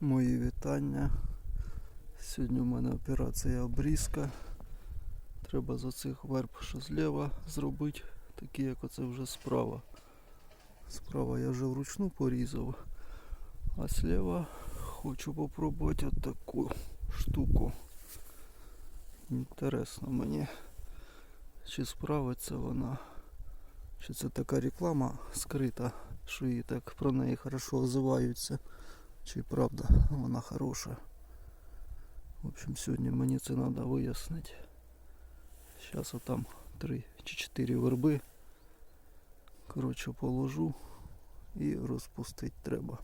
Мої вітання. Сьогодні у мене операція обрізка. Треба з оцих верб, що зліва зробити, такі як оце вже справа. Справа я вже вручну порізав, а зліва хочу попробувати от таку штуку. Інтересно мені, чи справиться вона, чи це така реклама скрита, що її так про неї хорошо озиваються. Чи правда вона хороша. В общем, сьогодні мені це треба вияснити. Зараз отам три чи чотири верби. Коротше, положу і розпустити треба.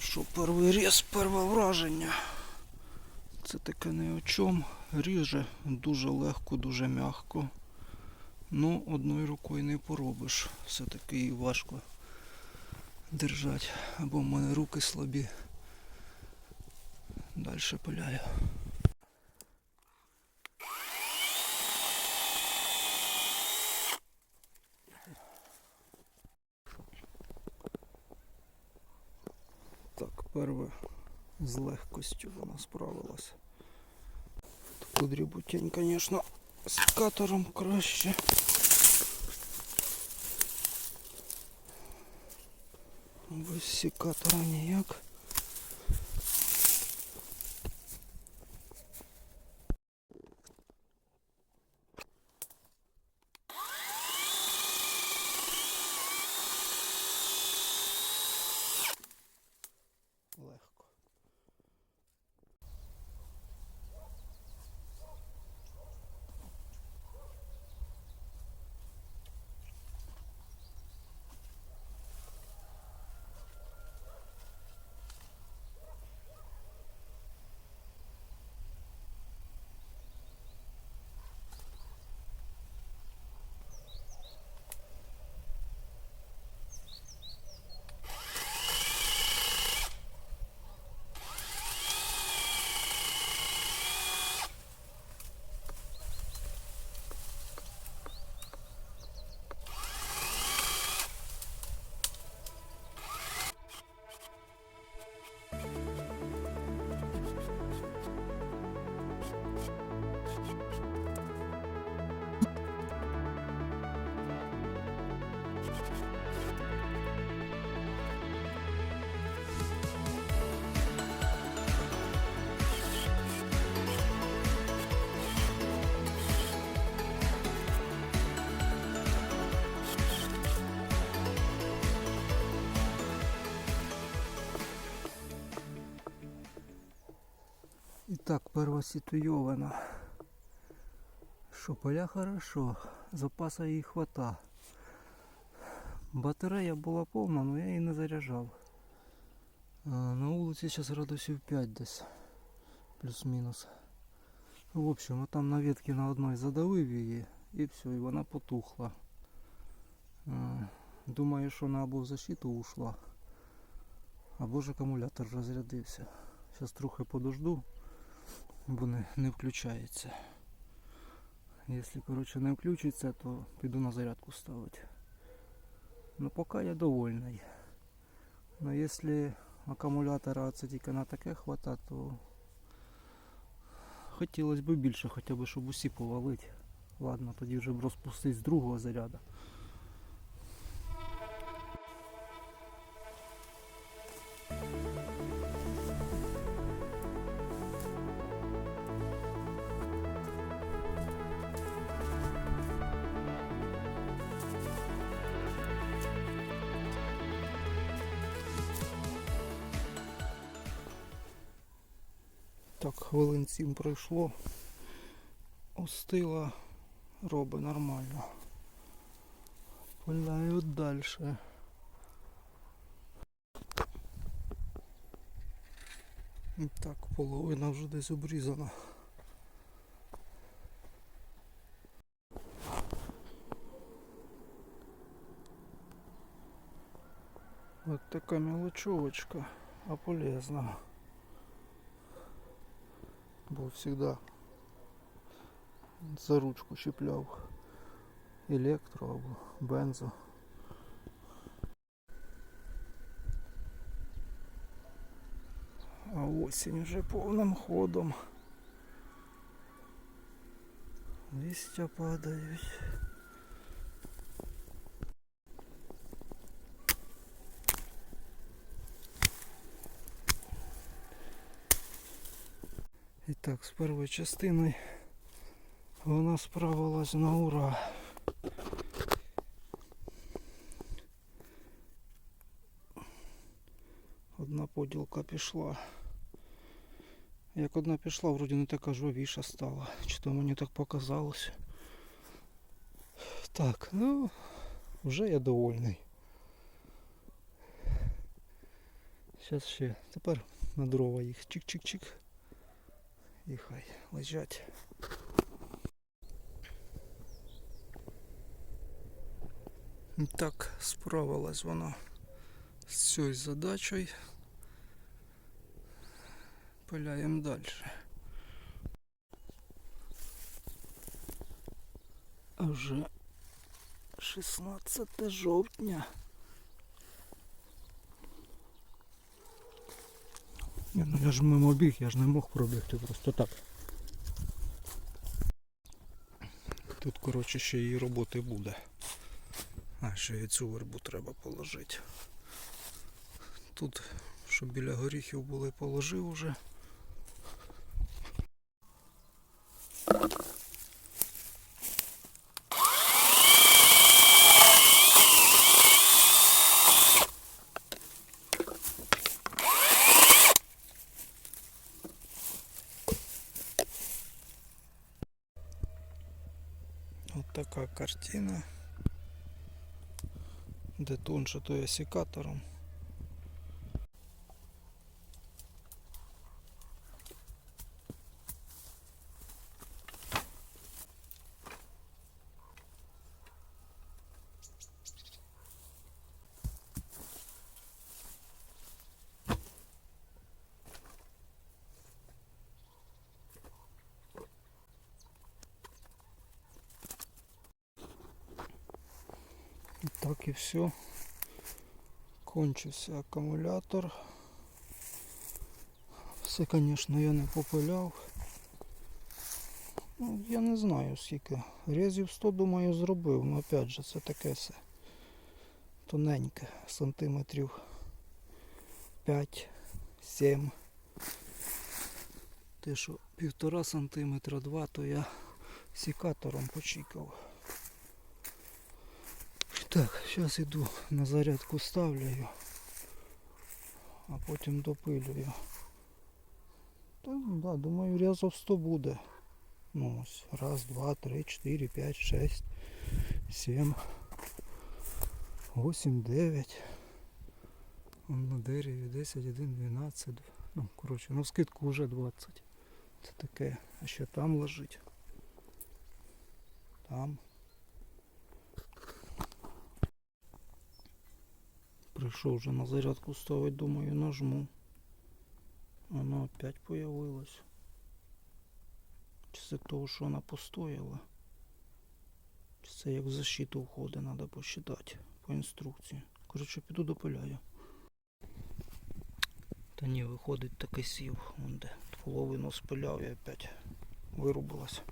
Що, перший різ, перше враження. Це таке не о чому. Ріже дуже легко, дуже м'яко. Ну, одною рукою не поробиш. Все-таки її важко держати. Або в мене руки слабі. Далі пиляю. Так, перше з легкостю вона справилась. Таку дрібутень, з катором краще. Без секатора ніяк. Первоситуйована. Що поля хорошо, запаса їй хвата. Батарея була повна, але я її не заряджав. На вулиці зараз градусів 5 десь. Плюс-мінус. В общем, там на ветки на одной задавив її і все, і вона потухла. Думаю, що вона або в защиту ушла, або ж акумулятор розрядився. Зараз трохи подожду бо не, не включається. Якщо коротше, не включиться, то піду на зарядку ставити. Ну поки я довольний. Но якщо акумулятора це тільки на таке хвата, то хотілося б більше, хоча б щоб усі повалити. Ладно, тоді вже б розпустить з другого заряду. Так, хвилин сім пройшло. Остила, роби нормально. Пиляю далі. Так, половина вже десь обрізана. От така мелочовочка, а полезна. Бо завжди за ручку чіпляв електро або бензо. А осінь вже повним ходом. Листя падають. І так, з першою частиною вона справилась на ура. Одна поділка пішла. Як одна пішла, вроді не така жвавіша стала. Чи то мені так показалось. Так, ну вже я довольний. Зараз ще. Тепер на дрова їх чик-чик-чик. І хай лежать. І Так справилась вона з цією задачею. Пиляємо далі. А вже 16 жовтня. Ні, ну я ж мимо біг, я ж не мог пробігти просто так. Тут, коротше, ще її роботи буде. А, ще і цю вербу треба положити. Тут, щоб біля горіхів були, положив уже. От така картина. Де тонше, то я секатором. Так і все. Кончився акумулятор. Все, звісно, я не попиляв. Ну, я не знаю скільки. Резів 100, думаю, зробив. Ну опять же, це таке все тоненьке, сантиметрів 5-7. Те, що півтора сантиметра, два, то я секатором почікав. Так, зараз іду на зарядку ставлю, а потім допилюю. Та, ну, да, думаю, рязов 100 буде. Ну ось, раз, два, три, чотири, п'ять, шесть, сім, восім, дев'ять. На дереві 10, 1, 12. Ну, коротше, на скидку вже 20. Це таке. А ще там лежить. Там. Прийшов вже на зарядку ставить, думаю, нажму. Воно опять появилось. Чи це того, що вона постояла? Чи це як защиту входить, треба посчитати по інструкції. Коротше, піду допиляю. Та ні, виходить такий сів, вон де половину спиляв і опять вирубилась.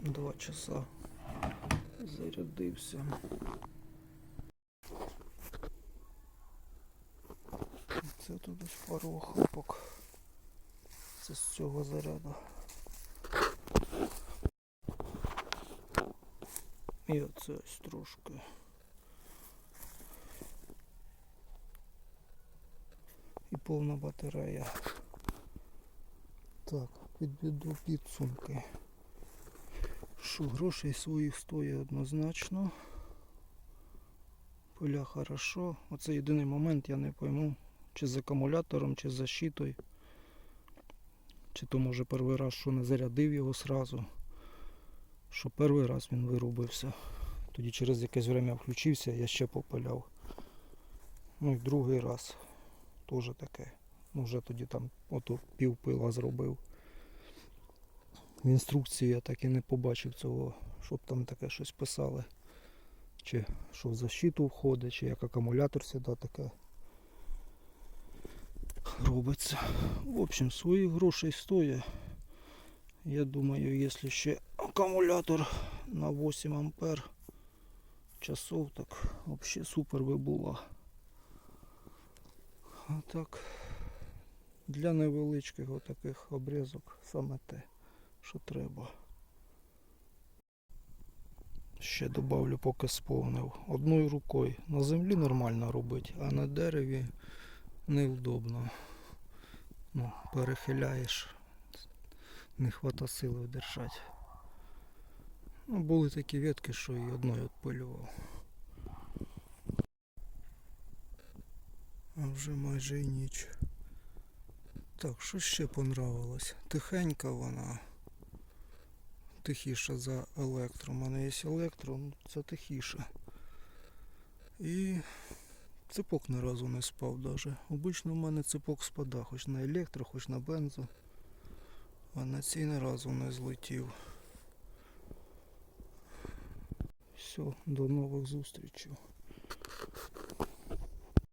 Два часа зарядився. Це тут ось пару охапок. Це з цього заряду. І оце ось трошки. І повна батарея. Так, підведу підсумки. Що грошей своїх стоїть однозначно. Поля хорошо. Оце єдиний момент, я не пойму, чи з акумулятором, чи з защитою. Чи то може перший раз, що не зарядив його сразу. Що перший раз він вирубився. Тоді через якесь время включився, я ще попиляв. Ну і другий раз теж таке. Ну вже тоді там ото пів пила зробив. В інструкції я так і не побачив цього, щоб там таке щось писали. Чи що в защиту входить, чи як акумулятор сюди таке робиться. В общем, своїх грошей стоїть. Я думаю, якщо ще акумулятор на 8 ампер часов, так взагалі супер би було. А так, для невеличких отаких обрізок саме те, що треба. Ще добавлю, поки сповнив. Одною рукою. На землі нормально робити, а на дереві невдобно. Ну, перехиляєш, не хвата сили держати. Ну, були такі ветки, що і одною відпилював. А вже майже і ніч. Так, що ще понравилось? Тихенька вона. Тихіша за електро. У мене є електро, ну, це тихіше. І цепок ні разу не спав даже. Обично в мене цепок спада, хоч на електро, хоч на бензо. А на цій ні разу не злетів. Все, до нових зустрічей.